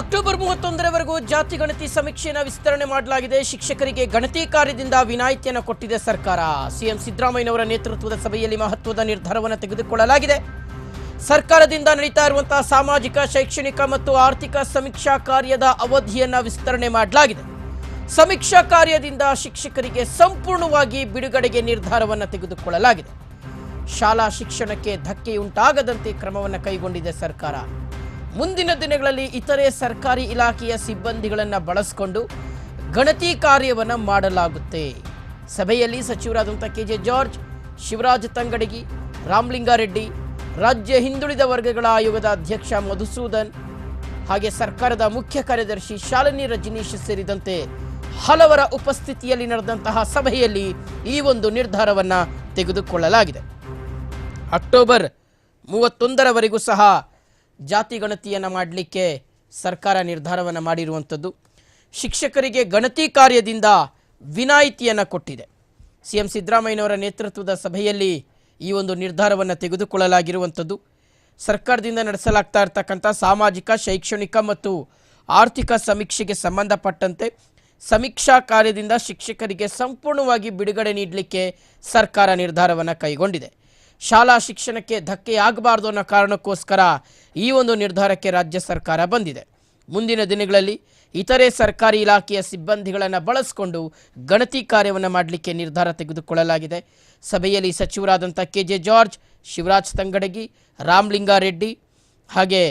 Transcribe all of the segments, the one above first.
October ಮೂವತ್ತೊಂದರವರೆಗೂ ಜಾತಿ ಗಣತಿ ಸಮೀಕ್ಷೆಯನ್ನು ವಿಸ್ತರಣೆ ಮಾಡಲಾಗಿದೆ. ಶಿಕ್ಷಕರಿಗೆ ಗಣತಿ ಕಾರ್ಯದಿಂದ ವಿನಾಯಿತಿಯನ್ನು ಕೊಟ್ಟಿದೆ ಸರ್ಕಾರ. ಸಿಎಂ ಸಿದ್ದರಾಮಯ್ಯನವರ ನೇತೃತ್ವದ ಸಭೆಯಲ್ಲಿ ಮಹತ್ವದ ನಿರ್ಧಾರವನ್ನು ತೆಗೆದುಕೊಳ್ಳಲಾಗಿದೆ. ಸರ್ಕಾರದಿಂದ ನಡೀತಾ ಇರುವಂತಹ ಸಾಮಾಜಿಕ, ಶೈಕ್ಷಣಿಕ ಮತ್ತು ಆರ್ಥಿಕ ಸಮೀಕ್ಷಾ ಕಾರ್ಯದ ಅವಧಿಯನ್ನು ವಿಸ್ತರಣೆ ಮಾಡಲಾಗಿದೆ. ಸಮೀಕ್ಷಾ ಕಾರ್ಯದಿಂದ ಶಿಕ್ಷಕರಿಗೆ ಸಂಪೂರ್ಣವಾಗಿ ಬಿಡುಗಡೆಗೆ ನಿರ್ಧಾರವನ್ನು ತೆಗೆದುಕೊಳ್ಳಲಾಗಿದೆ. ಶಾಲಾ ಶಿಕ್ಷಣಕ್ಕೆ ಧಕ್ಕೆಯುಂಟಾಗದಂತೆ ಕ್ರಮವನ್ನು ಕೈಗೊಂಡಿದೆ ಸರ್ಕಾರ. ಮುಂದಿನ ದಿನಗಳಲ್ಲಿ ಇತರೆ ಸರ್ಕಾರಿ ಇಲಾಖೆಯ ಸಿಬ್ಬಂದಿಗಳನ್ನು ಬಳಸಿಕೊಂಡು ಗಣತಿ ಕಾರ್ಯವನ್ನು ಮಾಡಲಾಗುತ್ತೆ. ಸಭೆಯಲ್ಲಿ ಸಚಿವರಾದಂಥ K J George, Shivaraj Tangadagi, Ramalinga Reddy, ರಾಜ್ಯ ಹಿಂದುಳಿದ ವರ್ಗಗಳ ಆಯೋಗದ ಅಧ್ಯಕ್ಷ ಮಧುಸೂದನ್ ಹಾಗೆ ಸರ್ಕಾರದ ಮುಖ್ಯ ಕಾರ್ಯದರ್ಶಿ ಶಾಲಿನಿ ರಜನೀಶ್ ಸೇರಿದಂತೆ ಹಲವರ ಉಪಸ್ಥಿತಿಯಲ್ಲಿ ನಡೆದಂತಹ ಸಭೆಯಲ್ಲಿ ಈ ಒಂದು ನಿರ್ಧಾರವನ್ನು ತೆಗೆದುಕೊಳ್ಳಲಾಗಿದೆ. ಅಕ್ಟೋಬರ್ ಮೂವತ್ತೊಂದರವರೆಗೂ ಸಹ ಜಾತಿ ಗಣತಿಯನ್ನು ಮಾಡಲಿಕ್ಕೆ ಸರ್ಕಾರ ನಿರ್ಧಾರವನ್ನು ಮಾಡಿರುವಂಥದ್ದು. ಶಿಕ್ಷಕರಿಗೆ ಗಣತಿ ಕಾರ್ಯದಿಂದ ವಿನಾಯಿತಿಯನ್ನು ಕೊಟ್ಟಿದೆ. ಸಿ ಎಂ ಸಿದ್ದರಾಮಯ್ಯನವರ ನೇತೃತ್ವದ ಸಭೆಯಲ್ಲಿ ಈ ಒಂದು ನಿರ್ಧಾರವನ್ನು ತೆಗೆದುಕೊಳ್ಳಲಾಗಿರುವಂಥದ್ದು. ಸರ್ಕಾರದಿಂದ ನಡೆಸಲಾಗ್ತಾ ಇರ್ತಕ್ಕಂಥ ಸಾಮಾಜಿಕ, ಶೈಕ್ಷಣಿಕ ಮತ್ತು ಆರ್ಥಿಕ ಸಮೀಕ್ಷೆಗೆ ಸಂಬಂಧಪಟ್ಟಂತೆ ಸಮೀಕ್ಷಾ ಕಾರ್ಯದಿಂದ ಶಿಕ್ಷಕರಿಗೆ ಸಂಪೂರ್ಣವಾಗಿ ಬಿಡುಗಡೆ ನೀಡಲಿಕ್ಕೆ ಸರ್ಕಾರ ನಿರ್ಧಾರವನ್ನು ಕೈಗೊಂಡಿದೆ. ಶಾಲಾ ಶಿಕ್ಷಣಕ್ಕೆ ಧಕ್ಕೆಯಾಗಬಾರ್ದು ಅನ್ನೋ ಕಾರಣಕ್ಕೋಸ್ಕರ ಈ ಒಂದು ನಿರ್ಧಾರಕ್ಕೆ ರಾಜ್ಯ ಸರ್ಕಾರ ಬಂದಿದೆ. ಮುಂದಿನ ದಿನಗಳಲ್ಲಿ ಇತರೆ ಸರ್ಕಾರಿ ಇಲಾಖೆಯ ಸಿಬ್ಬಂದಿಗಳನ್ನು ಬಳಸಿಕೊಂಡು ಗಣತಿ ಕಾರ್ಯವನ್ನು ಮಾಡಲಿಕ್ಕೆ ನಿರ್ಧಾರ ತೆಗೆದುಕೊಳ್ಳಲಾಗಿದೆ. ಸಭೆಯಲ್ಲಿ ಸಚಿವರಾದಂಥ K J George, Shivaraj Tangadagi Ramalinga Reddy ಹಾಗೆ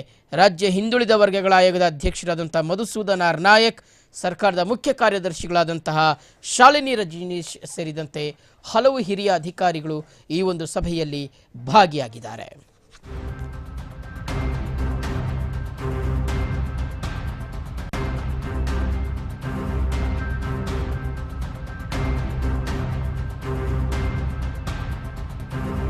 ರಾಜ್ಯ ಹಿಂದುಳಿದ ವರ್ಗಗಳ ಆಯೋಗದ ಅಧ್ಯಕ್ಷರಾದಂಥ ಮಧುಸೂದನ್ ಆರ್ ನಾಯಕ್ ಸರ್ಕಾರದ ಮುಖ್ಯ ಕಾರ್ಯದರ್ಶಿಗಳಾದಂತಹ ಶಾಲಿನಿ ರಜನೀಶ್ ಸೇರಿದಂತೆ ಹಲವು ಹಿರಿಯ ಅಧಿಕಾರಿಗಳು ಈ ಒಂದು ಸಭೆಯಲ್ಲಿ ಭಾಗಿಯಾಗಿದ್ದಾರೆ.